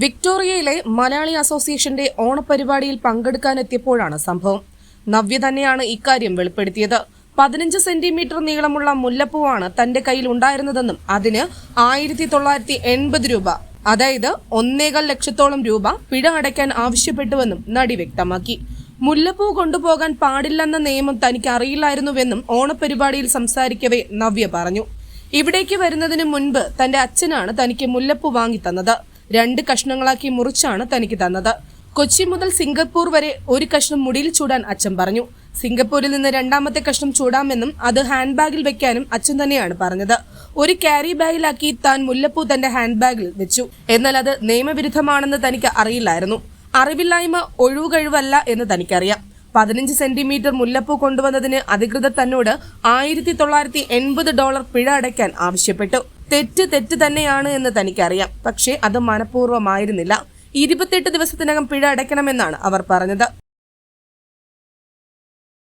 വിക്ടോറിയയിലെ മലയാളി അസോസിയേഷന്റെ ഓണപരിപാടിയിൽ പങ്കെടുക്കാനെത്തിയപ്പോഴാണ് സംഭവം. നവ്യ തന്നെയാണ് ഇക്കാര്യം വെളിപ്പെടുത്തിയത്. പതിനഞ്ച് സെന്റിമീറ്റർ നീളമുള്ള മുല്ലപ്പൂവാണ് തന്റെ കയ്യിൽ ഉണ്ടായിരുന്നതെന്നും അതിന് ആയിരത്തി തൊള്ളായിരത്തി എൺപത് രൂപ അതായത് ഒന്നേകാൽ ലക്ഷത്തോളം രൂപ പിഴ അടയ്ക്കാൻ ആവശ്യപ്പെട്ടുവെന്നും നടി വ്യക്തമാക്കി. മുല്ലപ്പൂ കൊണ്ടുപോകാൻ പാടില്ലെന്ന നിയമം തനിക്ക് അറിയില്ലായിരുന്നുവെന്നും ഓണപരിപാടിയിൽ സംസാരിക്കവേ നവ്യ പറഞ്ഞു. ഇവിടേക്ക് വരുന്നതിന് മുൻപ് തന്റെ അച്ഛനാണ് തനിക്ക് മുല്ലപ്പൂ വാങ്ങി തന്നത്. രണ്ട് കഷ്ണങ്ങളാക്കി മുറിച്ചാണ് തനിക്ക് തന്നത്. കൊച്ചി മുതൽ സിംഗപ്പൂർ വരെ ഒരു കഷ്ണം മുടിയിൽ ചൂടാൻ അച്ഛൻ പറഞ്ഞു. സിംഗപ്പൂരിൽ നിന്ന് രണ്ടാമത്തെ കഷ്ണം ചൂടാമെന്നും അത് ഹാൻഡ് ബാഗിൽ വെക്കാനും അച്ഛൻ തന്നെയാണ് പറഞ്ഞത്. ഒരു ക്യാരി ബാഗിലാക്കി താൻ മുല്ലപ്പൂ തന്റെ ഹാൻഡ് ബാഗിൽ വെച്ചു. എന്നാൽ അത് നിയമവിരുദ്ധമാണെന്ന് തനിക്ക് അറിയില്ലായിരുന്നു. അറിവില്ലായ്മ ഒഴിവുകഴിവല്ല എന്ന് തനിക്കറിയാം. പതിനഞ്ച് സെന്റിമീറ്റർ മുല്ലപ്പൂ കൊണ്ടുവന്നതിന് അധികൃതർ തന്നോട് ആയിരത്തി തൊള്ളായിരത്തി എൺപത് ഡോളർ പിഴ അടയ്ക്കാൻ ആവശ്യപ്പെട്ടു. തെറ്റ് തെറ്റ് തന്നെയാണ് എന്ന് തനിക്കറിയാം. പക്ഷേ അത് മനഃപൂർവമായിരുന്നില്ല. ഇരുപത്തെട്ട് ദിവസത്തിനകം പിഴ അടയ്ക്കണമെന്നാണ് അവർ പറഞ്ഞത്.